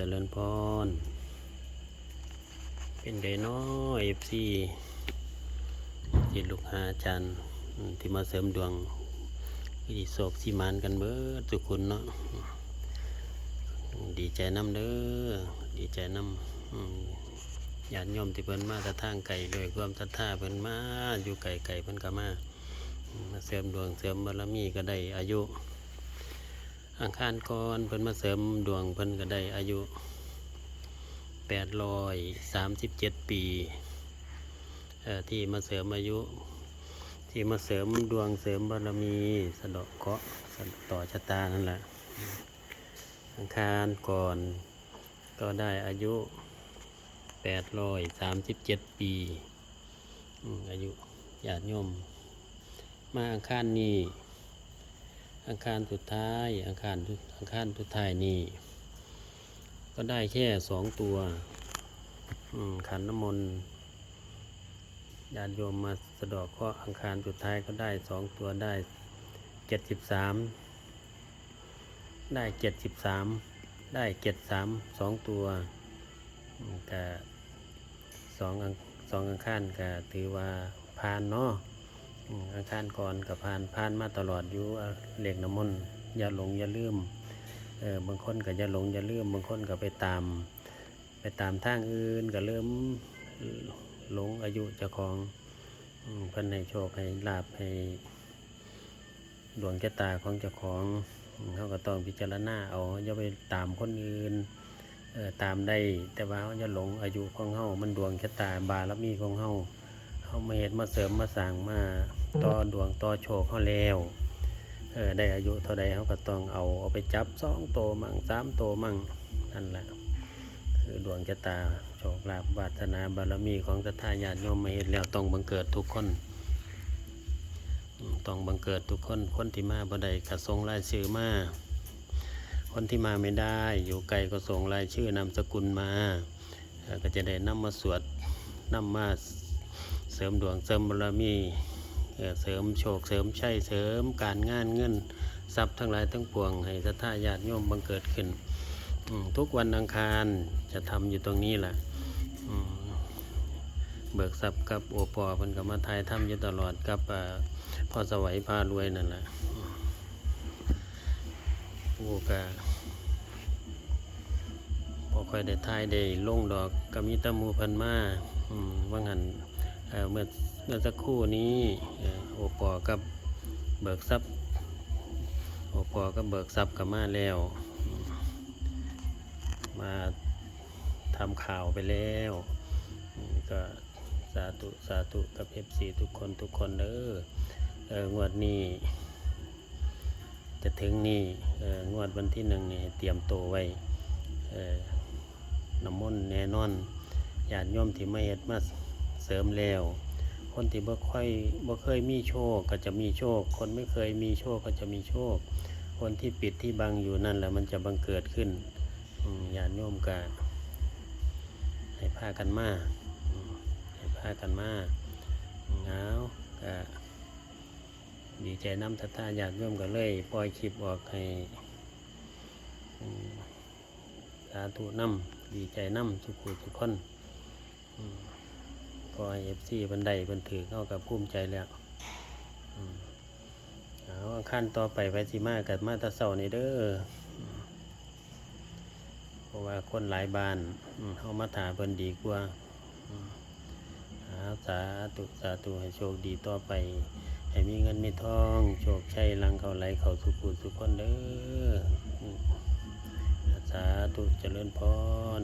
เจริญพร เป็นไดน้อเอฟซีจิตลูกหาอาจารย์ที่มาเสริมดวงวิธีโศกสีมานกันเบิดทุกคนเนาะดีใจน้ำเด้อดีใจน้ำอืมญาติโยมที่เพิ่นมาตะทางไก่ด้วยความศรัทธาเพิ่นมาอยู่ไก่ไก่เพิ่นก็มามาเสริมดวงเสริมบารมีก็ได้อายุ อังคารก่อนเพิ่นมาเสริมดวงเพิ่นก็ได้อายุแปดร้อยสามสิบเจ็ดปีที่มาเสริมอายุ ที่มาเสริมดวงเสริมบารมีสะเดาะเคาะต่อชะตานั่นแหละอังคารก่อนก็ได้อายุแปดร้อยสามสิบเจ็ดปีอืมอายุญาติโยมมาอังคารนี้ อังคารสุดท้ายอังคารอังคารสุดท้ายนี่ก็ได้แค่สองตัวขันน้ำมนต์ญาติโยมมาสะดอกเคราะห์อังคารสุดท้ายก็ได้สองตัวได้เจ็ดสิบสามได้เจ็ดสิบสามได้เจ็ดสามสองตัวอืมก็สองอังสองอังคารก็ถือว่าผ่านเนาะ อาคารก่อนกับผ่านผ่านมาตลอดอยู่เรียกน้ำมนต์อย่าหลงอย่าลืมเออบางคนก็อย่าหลงอย่าลืมบางคนก็ไปตาม ไปตามทางอื่นก็เริ่มหลงอายุเจ้าของเพิ่นให้โชคให้ลาบให้ดวงชะตาของเจ้าของเขาก็ต้องพิจารณาเอาอย่าไปตามคนอื่นเออตามได้แต่ว่าเขาอย่าหลงอายุของเฮามันดวงชะตาบารมีของเฮา เขามาเห็ดมาเสริมมาสั่งมาต่อดวงต่อโชคเขาแล้วเออได้อายุเท่าใดเขาก็ต้องเอาเอาไปจับสองโตมั่งสามโตมั่งนั่นแหละคือดวงชะตาโชคลาภวาสนาบารมีของศรัทธาญาติโยมมาเห็ดแล้วต้องบังเกิดทุกคนต้องบังเกิดทุกคนคนที่มาบ่ได้กระทรงรายชื่อมาคนที่มาไม่ได้อยู่ไกลก็ส่งรายชื่อนามสกุลมา ก็จะได้นำมาสวดนำมา เสริมดวงเสริมบารมีเสริมโชคเสริมชัยเสริมการงานเงินทรัพย์ทั้งหลายทั้งปวง ให้ศรัทธาญาติโยมบังเกิดขึ้น ทุกวันอังคารจะทำอยู่ตรงนี้แหละเบิกทรัพย์กับโอปอเพิ่นก็มาทายทำอยู่ตลอดกับพ่อสวัยพารวยนั่นแหละอืมโอ้กะพอค่อยได้ทายได้ลงดอกก็มีแตะมูพันมาว่างหัน เมื่อเมื่อสักครู่นี้เอ่อโอปอกับเบิกทรัพย์โอปอกับเบิกทรัพย์กับมาแล้ว มาทำข่าวไปแล้วก็สาธุสาธุกับเอฟซีทุกคนทุกคนเด้อเอองวดนี้จะถึงนี่งวดวันที่หนึ่งนี่เตรียมตัวไว้น้ำมนต์แน่นอนญาติโยมที่ไมาเฮ็ดมา เสริมแล้ว คนที่บ่ค่อยบ่เคยมีโชคก็จะมีโชค คนไม่เคยมีโชคก็จะมีโชค คนที่ปิดที่บังอยู่นั่นแหละมันจะบังเกิดขึ้นอืมญาโยมก็ให้พากันมาให้พากันมาเอาก็ดีใจน้ำทัตตาญาติโยมก็เลยปล่อยคลิปออกให้อืมสาธุน้ำดีใจน้ำทุกผู้ทุกคน พอเอฟซีบันไดบันถือเข้ากับภูมิใจแล้วเอาขั้นต่อไปไปสิมากับมาตาเสานี่เด้อเพราะว่าคนหลายบ้านเขามาถาเพิ่นดีกว่าอาสาธุสาธุให้โชคดีต่อไป ให้มีเงินมีทอง โชคชัยลังเขาไหลเขาสุขุสุขคนเด้ออืมสาธุเจริญพร